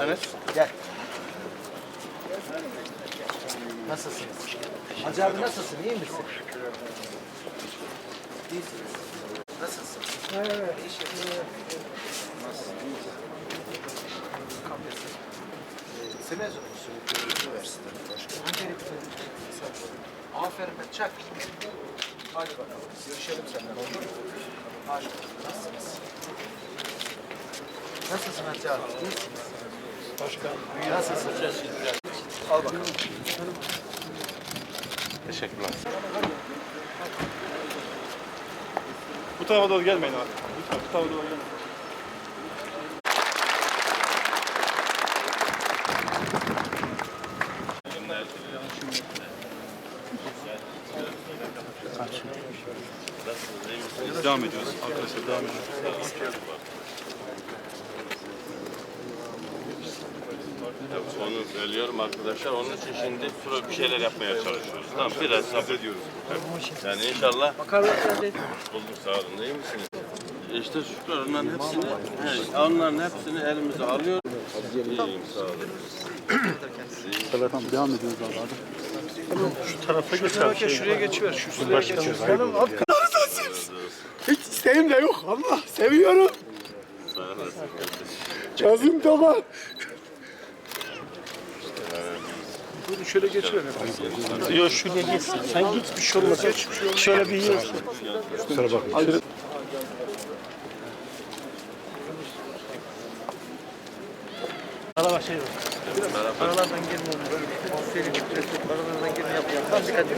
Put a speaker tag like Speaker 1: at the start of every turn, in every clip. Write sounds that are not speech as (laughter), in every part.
Speaker 1: geldiniz.
Speaker 2: Gel. Nasılsınız? Hacı abi nasılsın? İyi misin? İyisiniz. Nasılsın? Evet. İş. Nasılsın? Kapyasın. Ee, sen mezun musun? Üniversite. Hangi Aferin be. Çak. Hadi bakalım. Görüşelim senden. Olur mu? Hadi. Nasılsınız? Nasılsın Hacı abi? İyisiniz. Başkan. Nasılsın? Al bakalım.
Speaker 1: Teşekkürler.
Speaker 3: Bu tarafa doğru gelmeyin abi. Lütfen bu tarafa doğru gelmeyin. Devam ediyoruz. Arkadaşlar devam ediyoruz.
Speaker 1: Söylüyorum arkadaşlar. Onun için şimdi pro- bir şeyler yapmaya çalışıyoruz. Tamam biraz sabır ediyoruz. Yani inşallah bulduk sağ olun. İyi misiniz? İşte şükür onların hepsini, he, onların hepsini elimize alıyor. İyiyim sağ olun.
Speaker 3: Tamam devam ediyoruz abi. Şu tarafa geç abi.
Speaker 2: Şuraya geçiver. Şu sıraya geçiver.
Speaker 4: Hiç isteğim de yok ama seviyorum.
Speaker 1: Sağ olasın.
Speaker 4: Kazım Taban.
Speaker 2: Buyurun şöyle geçiver.
Speaker 3: Yok şuraya geçsin. Sen git bir şey olmaz. Şöyle bir yiyorsun.
Speaker 4: Kusura bakma.
Speaker 3: Araba şey yok.
Speaker 2: Aralardan girme onu. Bir presek. Aralardan girme yap. Tam dikkat edin.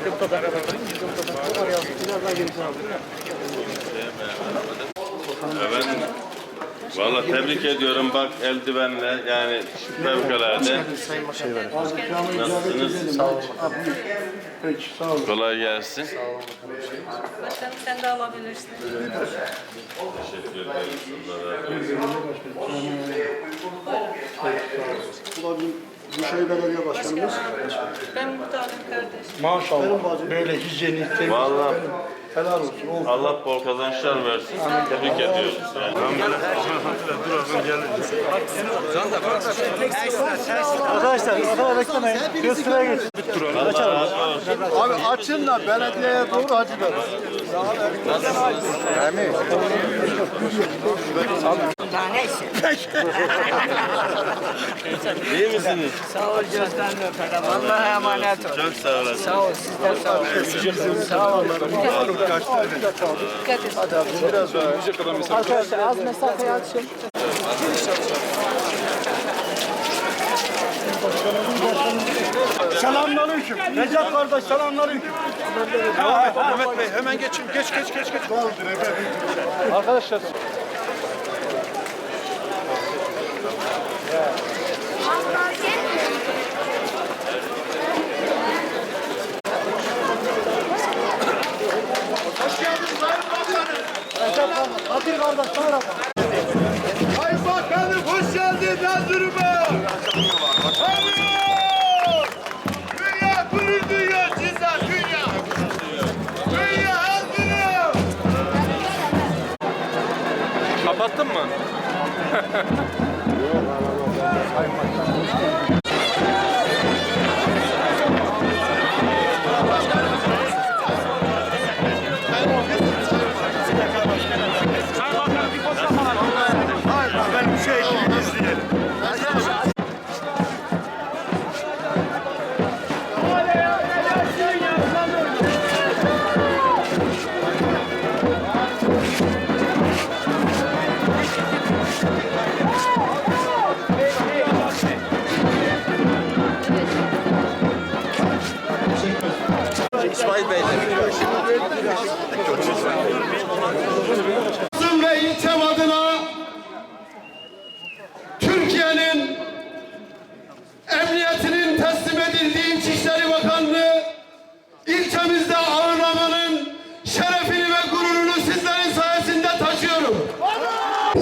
Speaker 2: Bir de bu kadar aralardan. Bir de bu kadar. Bu kadar yazdı. Birazdan gelirsin abi.
Speaker 1: Efendim, Valla tebrik ediyorum bak eldivenle yani fevkalade. Nasılsınız?
Speaker 4: Sağ olun. Peki sağ olun.
Speaker 1: Kolay gelsin.
Speaker 5: Başkanım sen de alabilirsin.
Speaker 1: Teşekkür ederim. Allah razı olsun.
Speaker 4: Belediye Başkanımız.
Speaker 5: Ben muhtarım kardeşim.
Speaker 4: Maşallah böyle hijyenik, temiz. Helal olsun. O
Speaker 1: Allah bol kazançlar versin. Tebrik ediyoruz. Yani.
Speaker 3: Arkadaşlar arkadaşlar beklemeyin. Bir sıraya geç.
Speaker 1: Allah razı olsun.
Speaker 4: Abi açın da belediyeye doğru hacılar. (laughs)
Speaker 1: İyi misiniz?
Speaker 6: Sağ ol gözden öperim. Allah'a emanet ol.
Speaker 1: Çok sağ olasın.
Speaker 6: Sağ ol sizden sağ ol. Sağ ol.
Speaker 2: Arkadaşlar az mesafeyi açın.
Speaker 4: Selamünaleyküm. Recep kardeş selamünaleyküm.
Speaker 3: Mehmet Bey hemen geçin. Geç geç geç geç.
Speaker 4: Arkadaşlar
Speaker 2: Kadir kardeş sonra.
Speaker 4: Sayın Bakanım hoş geldin Erzurum'a. Dünya gurur duyuyor sizden dünya. Dünya Erzurum.
Speaker 3: Kapattın mı? (laughs)
Speaker 4: Ben bir İçişleri Bakanlığı ilçemizde ağırlamanın şerefini ve gururunu sizlerin sayesinde taşıyorum.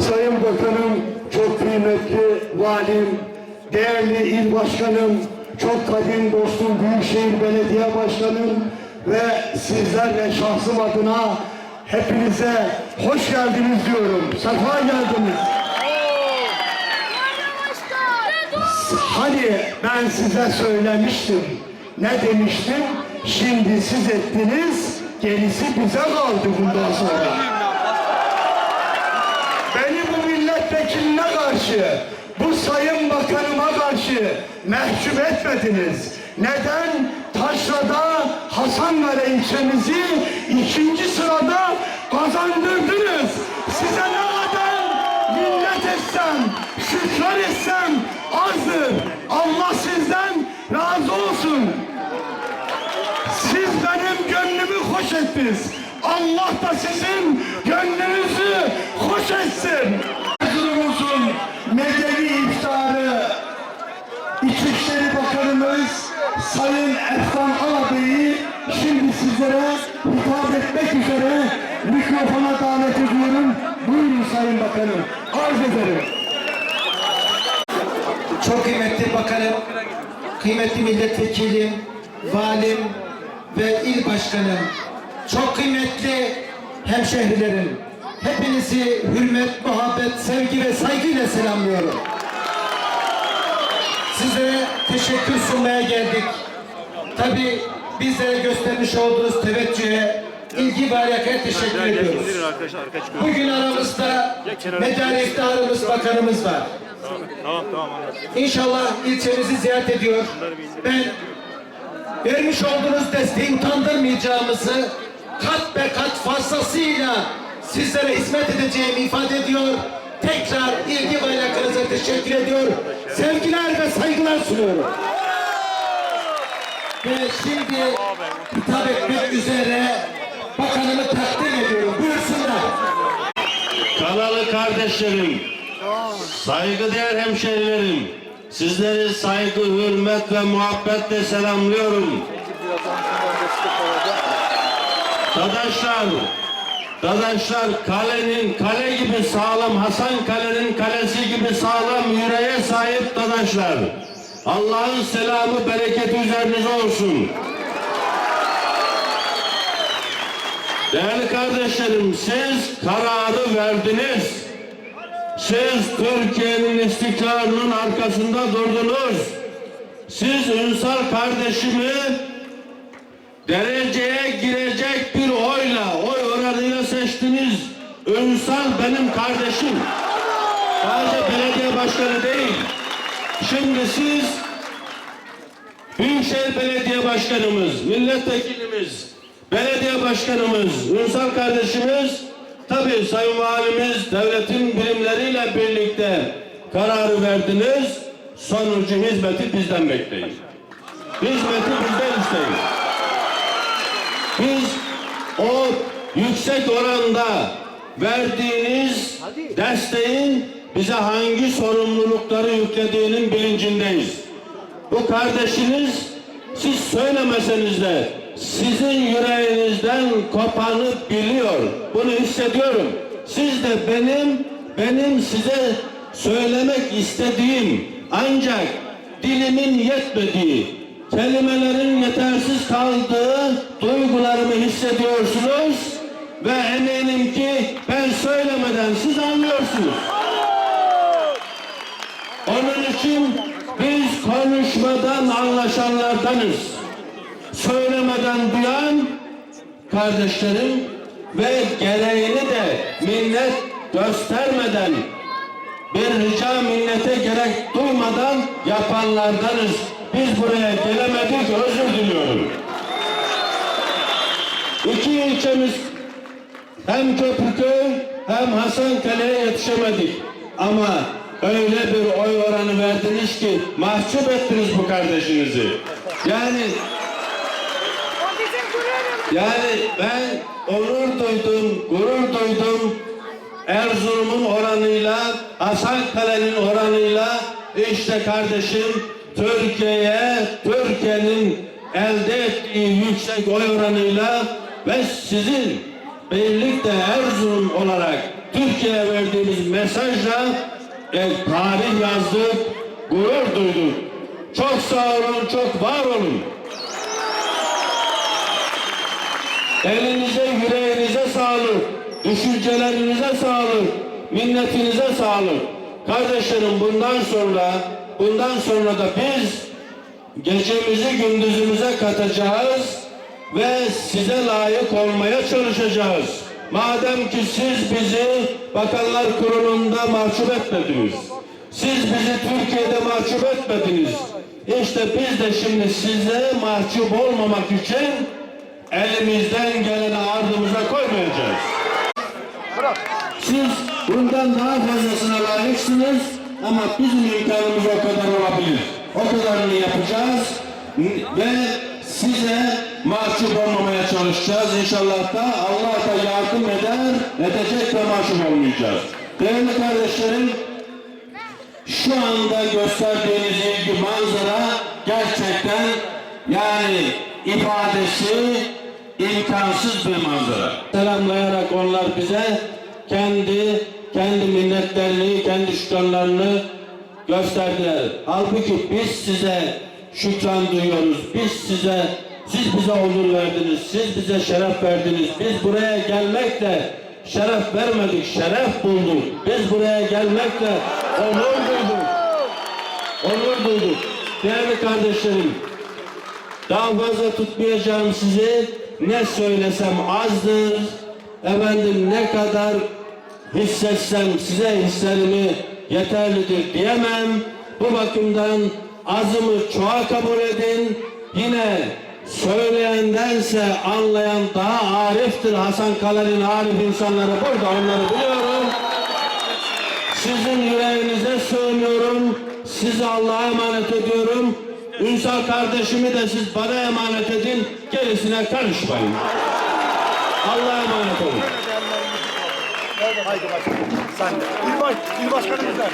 Speaker 4: Sayın Bakanım, çok kıymetli valim, değerli il başkanım, çok kadim dostum Büyükşehir Belediye Başkanım ve sizlerle şahsım adına hepinize hoş geldiniz diyorum. Sefa geldiniz. Hani ben size söylemiştim. Ne demiştim? Şimdi siz ettiniz, gerisi bize kaldı bundan sonra. Beni bu milletvekiline karşı, bu sayın bakanıma karşı mahcup etmediniz. Neden? Taşra'da Hasankale ilçemizi ikinci sırada kazandırdınız. Size ne kadar minnet etsem, şükran etsem azdır. Allah sizden razı olsun. Siz benim gönlümü hoş ettiniz. Allah da sizin gönlünüzü hoş etsin. Erzurum'un medeni iftarı İçişleri Bakanımız Sayın Efkan Alabey'i şimdi sizlere hitap etmek üzere mikrofona davet ediyorum. Buyurun Sayın Bakanım. Arz ederim.
Speaker 2: Çok kıymetli bakanım, kıymetli milletvekilim, valim ve il başkanım, çok kıymetli hemşehrilerim, hepinizi hürmet, muhabbet, sevgi ve saygıyla selamlıyorum. Sizlere teşekkür sunmaya geldik. Tabii bizlere göstermiş olduğunuz teveccühe, ilgi ve alakaya teşekkür ediyoruz. Bugün aramızda medali iftiharımız bakanımız var. İnşallah ilçemizi ziyaret ediyor. Ben vermiş olduğunuz desteği utandırmayacağımızı kat be kat fazlasıyla sizlere hizmet edeceğimi ifade ediyor. Tekrar ilgi ve alakanıza teşekkür ediyor. Sevgiler ve saygılar sunuyorum. Ve şimdi hitap etmek üzere bakanımı takdim ediyorum. Buyursunlar.
Speaker 1: Kanalı kardeşlerim, saygıdeğer hemşehrilerim, sizleri saygı, hürmet ve muhabbetle selamlıyorum. Dadaşlar, dadaşlar kalenin kale gibi sağlam, Hasan Kale'nin kalesi gibi sağlam yüreğe sahip dadaşlar. Allah'ın selamı, bereketi üzerinize olsun. Değerli kardeşlerim, siz kararı verdiniz. Siz Türkiye'nin istikrarının arkasında durdunuz. Siz Ünsal kardeşimi dereceye girecek bir oyla, oy oranıyla seçtiniz. Ünsal benim kardeşim. Sadece belediye başkanı değil. Şimdi siz Büyükşehir Belediye Başkanımız, milletvekilimiz, belediye başkanımız, Ünsal kardeşimiz, tabii Sayın Valimiz devletin birimleriyle birlikte kararı verdiniz. Sonucu hizmeti bizden bekleyin. Hizmeti bizden isteyin. Biz o yüksek oranda verdiğiniz desteğin bize hangi sorumlulukları yüklediğinin bilincindeyiz. Bu kardeşiniz siz söylemeseniz de sizin yüreğinizden kopanı biliyor. Bunu hissediyorum. Siz de benim benim size söylemek istediğim ancak dilimin yetmediği, kelimelerin yetersiz kaldığı duygularımı hissediyorsunuz ve eminim ki ben söylemeden siz anlıyorsunuz. Onun için biz konuşmadan anlaşanlardanız. Söylemeden duyan kardeşlerim ve gereğini de minnet göstermeden bir rica minnete gerek duymadan yapanlardanız. Biz buraya gelemedik, özür diliyorum. İki ilçemiz hem Köprüköy hem Hasankale'ye yetişemedik. Ama öyle bir oy oranı verdiniz ki mahcup ettiniz bu kardeşinizi. Yani yani ben onur duydum, gurur duydum. Erzurum'un oranıyla, Hasankale'nin oranıyla işte kardeşim Türkiye'ye, Türkiye'nin elde ettiği yüksek oy oranıyla ve sizin birlikte Erzurum olarak Türkiye'ye verdiğiniz mesajla e, tarih yazdık, gurur duyduk. Çok sağ olun, çok var olun. Elinize, yüreğinize sağlık, düşüncelerinize sağlık, minnetinize sağlık. Kardeşlerim bundan sonra bundan sonra da biz gecemizi gündüzümüze katacağız ve size layık olmaya çalışacağız. Madem ki siz bizi Bakanlar Kurulu'nda mahcup etmediniz. Siz bizi Türkiye'de mahcup etmediniz. İşte biz de şimdi size mahcup olmamak için elimizden geleni ardımıza koymayacağız. Siz bundan daha fazlasına layıksınız ama bizim imkanımız o kadar olabilir. O kadarını yapacağız ve size mahcup olmamaya çalışacağız. İnşallah da Allah da yardım eder, edecek ve mahcup olmayacağız. Değerli kardeşlerim, şu anda gösterdiğiniz ilgi manzara gerçekten yani ifadesi imkansız bir manzara. Selamlayarak onlar bize kendi kendi minnetlerini, kendi şükranlarını gösterdiler. Halbuki biz size şükran duyuyoruz. Biz size siz bize onur verdiniz, siz bize şeref verdiniz. Biz buraya gelmekle şeref vermedik, şeref bulduk. Biz buraya gelmekle onur duyduk. Onur duyduk. Değerli kardeşlerim, daha fazla tutmayacağım sizi. Ne söylesem azdır. Efendim ne kadar hissetsem size hislerimi yeterlidir diyemem. Bu bakımdan azımı çoğa kabul edin. Yine söyleyendense anlayan daha ariftir. Hasan Kaler'in arif insanları burada onları biliyorum. Sizin yüreğinize sığınıyorum. Sizi Allah'a emanet ediyorum. Ünsal kardeşimi de siz bana emanet edin. Gerisine karışmayın. Allah'a emanet olun.
Speaker 2: Haydi başkanım. Sen de. İl, baş, il başkanımız da.